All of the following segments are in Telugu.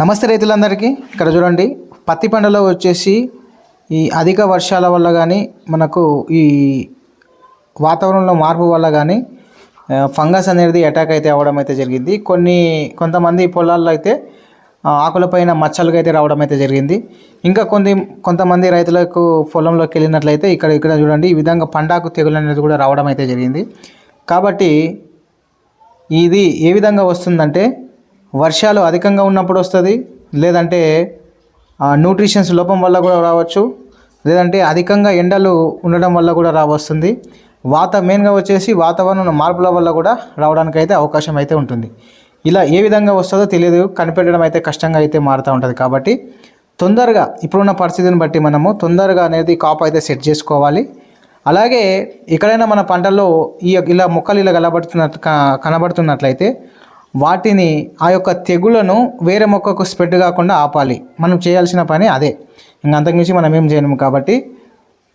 నమస్తే రైతులందరికీ. ఇక్కడ చూడండి పత్తి పంటలో వచ్చేసి ఈ అధిక వర్షాల వల్ల కానీ మనకు ఈ వాతావరణంలో మార్పు వల్ల కానీ ఫంగస్ అనేది అటాక్ అయితే అవ్వడం అయితే జరిగింది. కొన్ని కొంతమంది పొలాల్లో అయితే ఆకులపైన మచ్చలుగా అయితే రావడం అయితే జరిగింది. ఇంకా కొన్ని కొంతమంది రైతులకు పొలంలోకి వెళ్ళినట్లయితే ఇక్కడ ఇక్కడ చూడండి ఈ విధంగా పండాకు తెగులు అనేది కూడా రావడం అయితే జరిగింది. కాబట్టి ఇది ఏ విధంగా వస్తుందంటే వర్షాలు అధికంగా ఉన్నప్పుడు వస్తుంది లేదంటే న్యూట్రిషన్స్ లోపం వల్ల కూడా రావచ్చు లేదంటే అధికంగా ఎండలు ఉండడం వల్ల కూడా రావస్తుంది. వాత మెయిన్గా వచ్చేసి వాతావరణ మార్పుల వల్ల కూడా రావడానికి అయితే అవకాశం అయితే ఉంటుంది. ఇలా ఏ విధంగా వస్తుందో తెలియదు కనిపెట్టడం అయితే కష్టంగా అయితే మారుతూ ఉంటుంది కాబట్టి తొందరగా ఇప్పుడున్న పరిస్థితిని బట్టి మనము తొందరగా అనేది కాపు అయితే సెట్ చేసుకోవాలి. అలాగే ఎక్కడైనా మన పంటల్లో ఈ ఇలా మొక్కలు ఇలా కనబడుతున్నట్టు కనబడుతున్నట్లయితే వాటిని ఆ యొక్క తెగులను వేరే మొక్కకు స్ప్రెడ్ కాకుండా ఆపాలి. మనం చేయాల్సిన పని అదే. ఇంక అంతకుమించి మనం ఏం చేయలేము కాబట్టి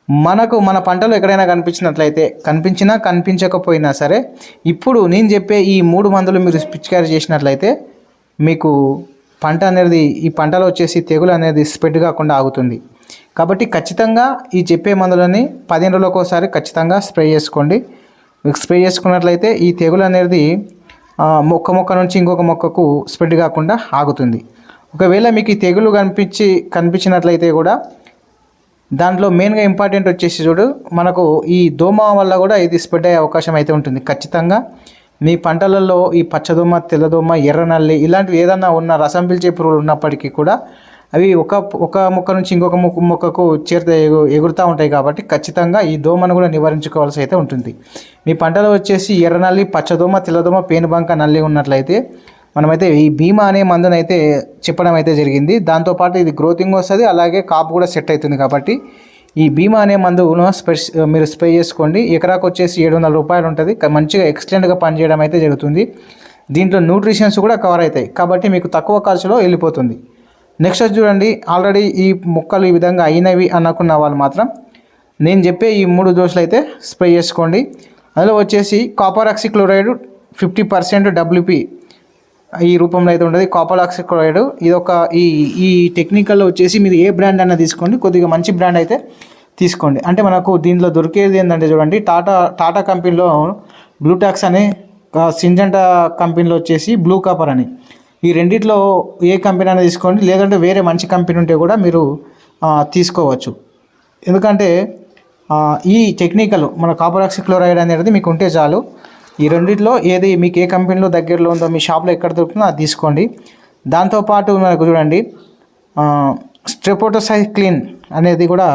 మనకు మన పంటలు ఎక్కడైనా కనిపించినట్లయితే కనిపించినా కనిపించకపోయినా సరే ఇప్పుడు నేను చెప్పే ఈ మూడు మందులు మీరు పిచికారీ చేసినట్లయితే మీకు పంట అనేది ఈ పంటలో వచ్చేసి తెగులు అనేది స్ప్రెడ్ కాకుండా ఆగుతుంది. కాబట్టి ఖచ్చితంగా ఈ చెప్పే మందులని పదిహేను రోజులకు ఒకసారి ఖచ్చితంగా స్ప్రే చేసుకోండి. మీకు స్ప్రే చేసుకున్నట్లయితే ఈ తెగులు అనేది మొక్క మొక్క నుంచి ఇంకొక మొక్కకు స్ప్రెడ్ కాకుండా ఆగుతుంది. ఒకవేళ మీకు ఈ తెగులు కనిపించి కనిపించినట్లయితే కూడా దాంట్లో మెయిన్గా ఇంపార్టెంట్ వచ్చేసి చూడు మనకు ఈ దోమ వల్ల కూడా ఇది స్ప్రెడ్ అయ్యే అవకాశం అయితే ఉంటుంది. ఖచ్చితంగా మీ పంటలలో ఈ పచ్చదోమ తెల్లదోమ ఎర్రనల్లి ఇలాంటివి ఏదన్నా ఉన్న రసం పిలిచే పురుగులు ఉన్నప్పటికీ కూడా అవి ఒక ఒక మొక్క నుంచి ఇంకొక మొక్క మొక్కకు చేరుత ఎగు ఎగురుతూ ఉంటాయి కాబట్టి ఖచ్చితంగా ఈ దోమను కూడా నివారించుకోవాల్సి అయితే ఉంటుంది. మీ పంటలో వచ్చేసి ఎర్రనల్లి పచ్చదోమ తెల్లదోమ పేనుబంక నల్లి ఉన్నట్లయితే మనమైతే ఈ బీమా అనే మందునైతే చెప్పడం అయితే జరిగింది. దాంతోపాటు ఇది గ్రోతింగ్ వస్తుంది అలాగే కాపు కూడా సెట్ అవుతుంది కాబట్టి ఈ బీమా అనే మందును స్పెష్ మీరు స్ప్రే చేసుకోండి. ఎకరాకు వచ్చేసి ఏడు వందల రూపాయలు ఉంటుంది. మంచిగా ఎక్సలెంట్గా పనిచేయడం అయితే జరుగుతుంది. దీంట్లో న్యూట్రిషన్స్ కూడా కవర్ అవుతాయి కాబట్టి మీకు తక్కువ ఖర్చులో వెళ్ళిపోతుంది. నెక్స్ట్ చూడండి. ఆల్రెడీ ఈ మొక్కలు ఈ విధంగా అయినవి అనుకున్న వాళ్ళు మాత్రం నేను చెప్పే ఈ మూడు దోశలు అయితే స్ప్రే చేసుకోండి. అందులో వచ్చేసి copper oxychloride fifty percent WP ఈ రూపంలో అయితే ఉంటుంది. కాపర్ ఆక్సిక్లోరైడ్ ఇది ఒక ఈ ఈ టెక్నికల్లో వచ్చేసి మీరు ఏ బ్రాండ్ అయినా తీసుకోండి. కొద్దిగా మంచి బ్రాండ్ అయితే తీసుకోండి. అంటే మనకు దీంట్లో దొరికేది ఏంటంటే చూడండి. టాటా టాటా కంపెనీలో బ్లూటాక్స్ అనే సింజంటా కంపెనీలో వచ్చేసి బ్లూ కాపర్ అని. ఈ రెండిట్లో ఏ కంపెనీ అయినా తీసుకోండి. లేదంటే వేరే మంచి కంపెనీ ఉంటే కూడా మీరు తీసుకోవచ్చు. ఎందుకంటే ఈ టెక్నికల్ మన కాపర్ ఆక్సిక్లోరైడ్ అనేది మీకు ఉంటే చాలు. ఈ రెండిట్లో ఏది మీకు ఏ కంపెనీలో దగ్గరలో ఉందో మీ షాప్లో ఎక్కడ దొరుకుతుందో అది తీసుకోండి. దాంతోపాటు మనకు చూడండి స్ట్రెపోటోసైక్లిన్ అనేది కూడా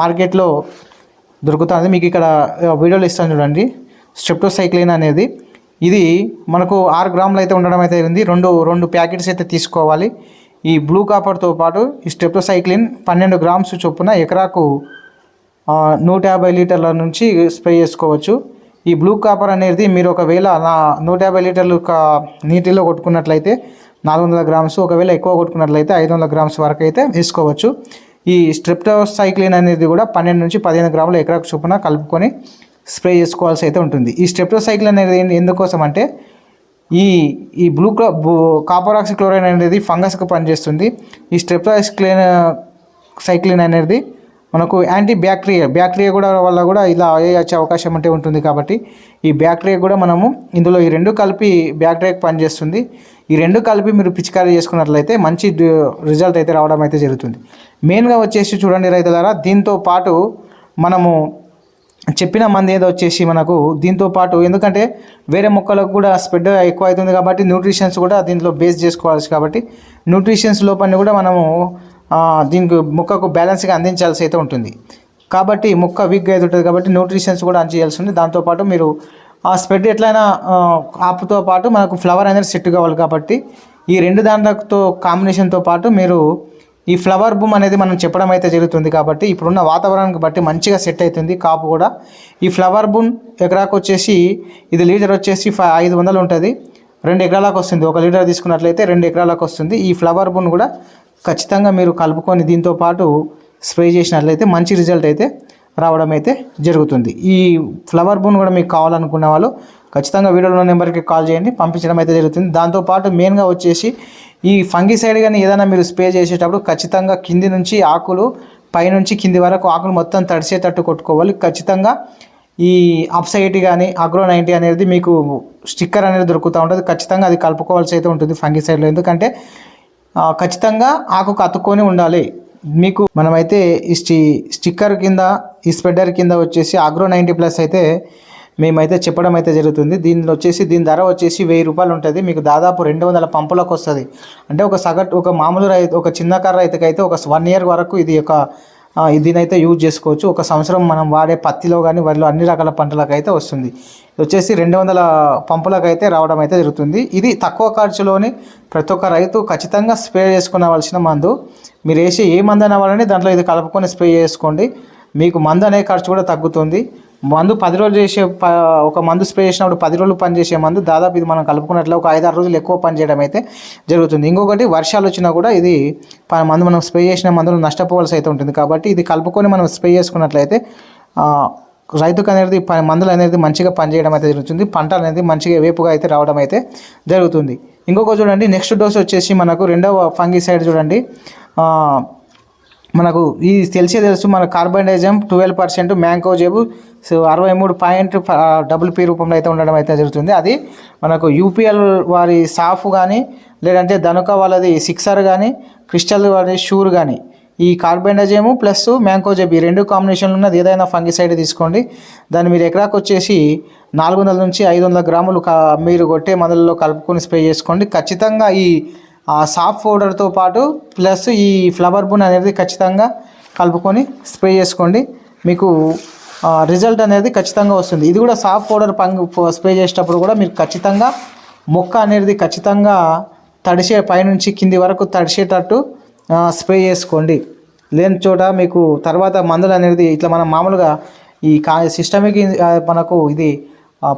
మార్కెట్లో దొరుకుతుంది. మీకు ఇక్కడ వీడియోలు ఇస్తాను చూడండి. స్ట్రెప్టోసైక్లిన్ అనేది ఇది మనకు ఆరు గ్రాములు అయితే ఉండడం అయితే ఉంది. రెండు రెండు ప్యాకెట్స్ అయితే తీసుకోవాలి. ఈ బ్లూ కాపర్తో పాటు ఈ స్టెప్టోసైక్లిన్ పన్నెండు గ్రామ్స్ చొప్పున ఎకరాకు నూట యాభై లీటర్ల నుంచి స్ప్రే చేసుకోవచ్చు. ఈ బ్లూ కాపర్ అనేది మీరు ఒకవేళ నా నూట యాభై లీటర్లు ఒక నీటిలో కొట్టుకున్నట్లయితే నాలుగు వందల గ్రామ్స్ ఒకవేళ ఎక్కువ కొట్టుకున్నట్లయితే ఐదు వందల గ్రామ్స్ వరకు అయితే వేసుకోవచ్చు. ఈ స్ట్రిప్టోసైక్లిన్ అనేది కూడా పన్నెండు నుంచి పదిహేను గ్రాముల ఎకరాకు చొప్పున కలుపుకొని స్ప్రే చేసుకోవాల్సి అయితే ఉంటుంది. ఈ స్టెప్టోసైకిల్ అనేది ఎందుకోసం అంటే ఈ ఈ బ్లూ క్లా కాపర్ క్లోరైన్ అనేది ఫంగస్కి పనిచేస్తుంది. ఈ స్ట్రెప్టోసైక్లిన్ సైక్లిన్ అనేది మనకు యాంటీ బ్యాక్టీరియా బ్యాక్టీరియా కూడా వల్ల కూడా ఇలా అయ్యే అవకాశం అంటే ఉంటుంది కాబట్టి ఈ బ్యాక్టీరియా కూడా మనము ఇందులో ఈ రెండు కలిపి బ్యాక్టీరియాకి పనిచేస్తుంది. ఈ రెండు కలిపి మీరు పిచికారీ చేసుకున్నట్లయితే మంచి రిజల్ట్ అయితే రావడం అయితే జరుగుతుంది. మెయిన్గా వచ్చేసి చూడండి రైతులారా దీంతో పాటు మనము చెప్పిన మంది ఏదో వచ్చేసి మనకు దీంతో పాటు ఎందుకంటే వేరే మొక్కలకు కూడా స్ప్రెడ్ ఎక్కువ అవుతుంది కాబట్టి న్యూట్రిషన్స్ కూడా దీంట్లో బేస్ చేసుకోవాల్సి కాబట్టి న్యూట్రిషన్స్ లోపాన్ని కూడా మనము దీనికి మొక్కకు బ్యాలెన్స్గా అందించాల్సి అయితే ఉంటుంది. కాబట్టి మొక్క వీక్గా అయితే ఉంటుంది కాబట్టి న్యూట్రిషన్స్ కూడా అందించాల్సి ఉంది దాంతోపాటు మీరు ఆ స్ప్రెడ్ ఎట్లయినా ఆపుతో పాటు మనకు ఫ్లవర్ అనేది సెట్ కావాలి కాబట్టి ఈ రెండు దాంట్లతో కాంబినేషన్తో పాటు మీరు ఈ ఫ్లవర్ బూమ్ అనేది మనం చెప్పడం అయితే జరుగుతుంది కాబట్టి ఇప్పుడున్న వాతావరణానికి బట్టి మంచిగా సెట్ అవుతుంది. కాపు కూడా. ఈ ఫ్లవర్ బూమ్ ఎకరాకు వచ్చేసి ఇది లీటర్ వచ్చేసి ఫై ఐదు వందలు ఉంటుంది. రెండు ఎకరాలకు వస్తుంది. ఒక లీటర్ తీసుకున్నట్లయితే రెండు ఎకరాలకు వస్తుంది. ఈ ఫ్లవర్ బూన్ కూడా ఖచ్చితంగా మీరు కలుపుకొని దీంతో పాటు స్ప్రే చేసినట్లయితే మంచి రిజల్ట్ అయితే రావడం అయితే జరుగుతుంది. ఈ ఫ్లవర్ బూన్ కూడా మీకు కావాలనుకున్న వాళ్ళు ఖచ్చితంగా వీడియోలో నెంబర్కి కాల్ చేయండి పంపించడం అయితే జరుగుతుంది. దాంతోపాటు మెయిన్గా వచ్చేసి ఈ ఫంగిసైడ్ కానీ ఏదైనా మీరు స్ప్రే చేసేటప్పుడు ఖచ్చితంగా కింది నుంచి ఆకులు పైనుంచి కింది వరకు ఆకులు మొత్తం తడిసేటట్టు కొట్టుకోవాలి. ఖచ్చితంగా ఈ అప్సైటీ కానీ అగ్రో నైంటీ అనేది మీకు స్టిక్కర్ అనేది దొరుకుతూ ఉంటుంది. ఖచ్చితంగా అది కలుపుకోవాల్సి అయితే ఉంటుంది ఫంగిసైడ్లో. ఎందుకంటే ఖచ్చితంగా ఆకుకు అతుక్కొని ఉండాలి. మీకు మనమైతే ఈ స్టి స్టిక్కర్ కింద ఈ స్ప్రెడర్ కింద వచ్చేసి అగ్రో నైంటీ ప్లస్ అయితే మేమైతే చెప్పడం అయితే జరుగుతుంది. దీనిలో వచ్చేసి దీని ధర వచ్చేసి వెయ్యి రూపాయలు ఉంటుంది. మీకు దాదాపు రెండు వందల పంపులకు వస్తుంది. అంటే ఒక సగటు ఒక మామూలు రైతు ఒక చిన్న కర్ర రైతుకైతే ఒక వన్ ఇయర్ వరకు ఇది ఒక దీనైతే యూజ్ చేసుకోవచ్చు. ఒక సంవత్సరం మనం వాడే పత్తిలో కానీ వరిలో అన్ని రకాల పంటలకు అయితే వస్తుంది వచ్చేసి రెండు వందల పంపులకు అయితే రావడం అయితే జరుగుతుంది. ఇది తక్కువ ఖర్చులోని ప్రతి ఒక్క రైతు ఖచ్చితంగా స్ప్రే చేసుకునవలసిన మందు. మీరు వేసి ఏ మందు అనేవాళ్ళని దాంట్లో ఇది కలుపుకొని స్ప్రే చేసుకోండి. మీకు మందు అనే ఖర్చు కూడా తగ్గుతుంది. మందు పది రోజులు చేసే ప- ఒక మందు స్ప్రే చేసినప్పుడు పది రోజులు పనిచేసే మందు దాదాపు ఇది మనం కలుపుకున్నట్లు ఒక ఐదారు రోజులు ఎక్కువ పని చేయడం అయితే జరుగుతుంది. ఇంకొకటి వర్షాలు వచ్చినా కూడా ఇది మందు మనం స్ప్రే చేసిన మందులు నష్టపోవాల్సి అయితే ఉంటుంది. కాబట్టి ఇది కలుపుకొని మనం స్ప్రే చేసుకున్నట్లయితే రైతుకు అనేది ప- మందులు అనేది మంచిగా పనిచేయడం అయితే జరుగుతుంది. పంట అనేది మంచిగా వేపుగా అయితే రావడం అయితే జరుగుతుంది. ఇంకొక చూడండి నెక్స్ట్ డోస్ వచ్చేసి మనకు రెండవ ఫంగి సైడ్ చూడండి మనకు ఈ తెలిసే తెలుసు మన కార్బనైజం ట్వెల్వ్ పర్సెంట్ మ్యాంకో జేబు సో అరవై మూడు పాయింట్ డబుల్ పీ రూపంలో అయితే ఉండడం అయితే జరుగుతుంది. అది మనకు యూపీఎల్ వారి సాఫ్ కానీ లేదంటే ధనుక వాళ్ళది సిక్సర్ కానీ క్రిస్టల్ వారి షూర్ కానీ ఈ కార్బెండజేము ప్లస్ మ్యాంకోజెబ్ ఈ రెండు కాంబినేషన్లు ఉన్నది ఏదైనా ఫంగిసైడ్ తీసుకోండి. దాన్ని మీరు ఎకరాకు వచ్చేసి నాలుగు వందల నుంచి ఐదు వందల గ్రాములు కా మీరు కొట్టే మందులలో కలుపుకొని స్ప్రే చేసుకోండి. ఖచ్చితంగా ఈ ఆ సాఫ్ట్ పౌడర్తో పాటు ప్లస్ ఈ ఫ్లవర్ బూన్ అనేది ఖచ్చితంగా కలుపుకొని స్ప్రే చేసుకోండి. మీకు రిజల్ట్ అనేది ఖచ్చితంగా వస్తుంది. ఇది కూడా సాఫ్ట్ పౌడర్ పంగు స్ప్రే చేసేటప్పుడు కూడా మీరు ఖచ్చితంగా మొక్క అనేది ఖచ్చితంగా తడిసే పైనుంచి కింది వరకు తడిసేటట్టు స్ప్రే చేసుకోండి. లేని చోట మీకు తర్వాత మందులు అనేది ఇట్లా మనం మామూలుగా ఈ కా సిస్టమిక్ మనకు ఇది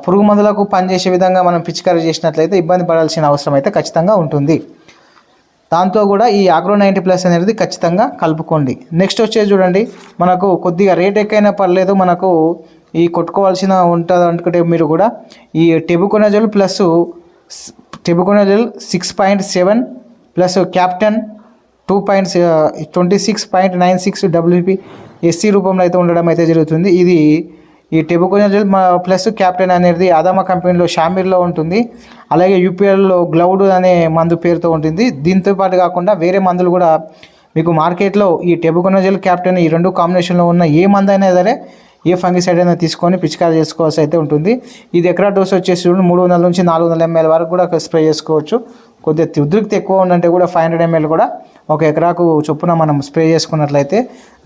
పురుగు మందులకు పనిచేసే విధంగా మనం పిచికారీ చేసినట్లయితే ఇబ్బంది పడాల్సిన అవసరం అయితే ఖచ్చితంగా ఉంటుంది. దాంతో కూడా ఈ ఆగ్రో నైంటీ ప్లస్ అనేది ఖచ్చితంగా కలుపుకోండి. నెక్స్ట్ వచ్చేది చూడండి. మనకు కొద్దిగా రేట్ ఎక్కైనా పర్లేదు మనకు ఈ కొట్టుకోవాల్సిన ఉంటుంది అనుకుంటే మీరు కూడా ఈ tebuconazole plus tebuconazole six point seven plus captan two point twenty six point nine six WP SC రూపంలో అయితే ఉండడం అయితే జరుగుతుంది. ఇది ఈ టెబుకోనజల్ ప్లస్ క్యాప్టెన్ అనేది అదామా కంపెనీలో షామీర్లో ఉంటుంది. అలాగే యూపీఎల్లో గ్లౌడ్ అనే మందు పేరుతో ఉంటుంది. దీంతో పాటు కాకుండా వేరే మందులు కూడా మీకు మార్కెట్లో ఈ టెబుకోనజల్ క్యాప్టెన్ ఈ రెండు కాంబినేషన్లో ఉన్న ఏ మందు అయినా సరే ఏ ఫంగిసైడ్ అయినా తీసుకొని పిచికారీ చేసుకోవాల్సి అయితే ఉంటుంది. ఇది ఎకరా డోస్ వచ్చేసి చూడండి మూడు వందల నుంచి నాలుగు వందల ఎంఎల్ వరకు కూడా స్ప్రే చేసుకోవచ్చు. కొద్దిగా ఉద్రిక్తి ఎక్కువ ఉందంటే కూడా ఫైవ్ హండ్రెడ్ ఎంఎల్ కూడా ఒక ఎకరాకు చొప్పున మనం స్ప్రే చేసుకున్నట్లయితే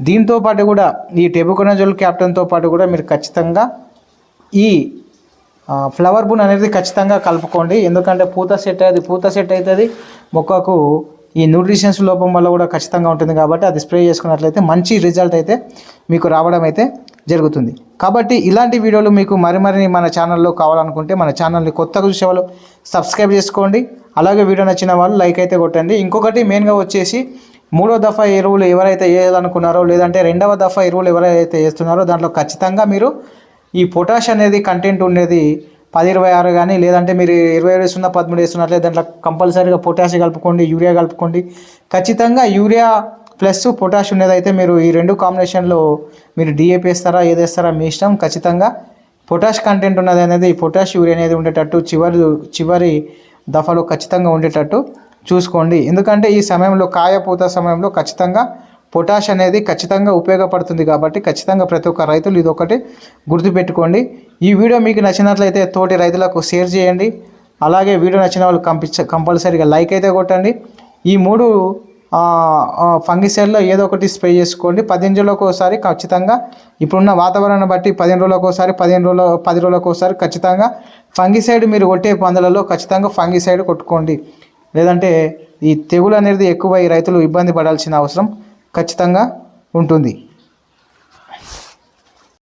దీంతో పాటు కూడా ఈ టెబుకొనజోల్ క్యాప్టెన్తో పాటు కూడా మీరు ఖచ్చితంగా ఈ ఫ్లవర్ బూన్ అనేది ఖచ్చితంగా కలుపుకోండి. ఎందుకంటే పూత సెట్ అది పూత సెట్ అవుతుంది మొక్కకు ఈ న్యూట్రిషన్స్ లోపం వల్ల కూడా ఖచ్చితంగా ఉంటుంది కాబట్టి అది స్ప్రే చేసుకున్నట్లయితే మంచి రిజల్ట్ అయితే మీకు రావడం అయితే జరుగుతుంది. కాబట్టి ఇలాంటి వీడియోలు మీకు మరి మరిన్ని మన ఛానల్లో కావాలనుకుంటే మన ఛానల్ని కొత్తగా చూసే వాళ్ళు సబ్స్క్రైబ్ చేసుకోండి. అలాగే వీడియో నచ్చిన వాళ్ళు లైక్ అయితే కొట్టండి. ఇంకొకటి మెయిన్గా వచ్చేసి మూడో దఫా ఎరువులు ఎవరైతే వేయాలనుకున్నారో లేదంటే రెండవ దఫా ఎరువులు ఎవరైతే వేస్తున్నారో దాంట్లో ఖచ్చితంగా మీరు ఈ పొటాష్ అనేది కంటెంట్ ఉండేది పది ఇరవై ఆరు కానీ లేదంటే మీరు ఇరవై ఏడు వేస్తున్నా పదమూడు వేస్తున్నట్లయితే దాంట్లో కంపల్సరీగా పొటాష్ కలుపుకోండి యూరియా కలుపుకోండి. ఖచ్చితంగా యూరియా ప్లస్ పొటాష్ ఉండేదైతే మీరు ఈ రెండు కాంబినేషన్లో మీరు డిఏపి వేస్తారా ఏది వేస్తారా మీ ఇష్టం? ఖచ్చితంగా. పొటాష్ కంటెంట్ ఉన్నది అనేది పొటాష్ యూరియా అనేది ఉండేటట్టు చివరి చివరి దఫాలో ఖచ్చితంగా ఉండేటట్టు చూసుకోండి. ఎందుకంటే ఈ సమయంలో కాయపూత సమయంలో ఖచ్చితంగా పొటాష్ అనేది ఖచ్చితంగా ఉపయోగపడుతుంది కాబట్టి ఖచ్చితంగా ప్రతి ఒక్క రైతులు ఇది ఒకటి గుర్తుపెట్టుకోండి. ఈ వీడియో మీకు నచ్చినట్లయితే తోటి రైతులకు షేర్ చేయండి. అలాగే వీడియో నచ్చిన వాళ్ళు కంపించ కంపల్సరీగా లైక్ అయితే కొట్టండి. ఈ మూడు ఫంగిసైడ్లో ఏదో ఒకటి స్ప్రే చేసుకోండి. పదిహేను రోజులకు ఒకసారి ఖచ్చితంగా. ఇప్పుడున్న వాతావరణం బట్టి పదిహేను రోజులకు ఒకసారి పదిహేను రోజుల పది రోజులకు ఒకసారి ఖచ్చితంగా ఫంగిసైడ్ మీరు కొట్టే పందులలో ఖచ్చితంగా ఫంగిసైడ్ కొట్టుకోండి. లేదంటే ఈ తెగులు అనేది ఎక్కువ ఈ రైతులు ఇబ్బంది పడాల్సిన అవసరం ఖచ్చితంగా ఉంటుంది.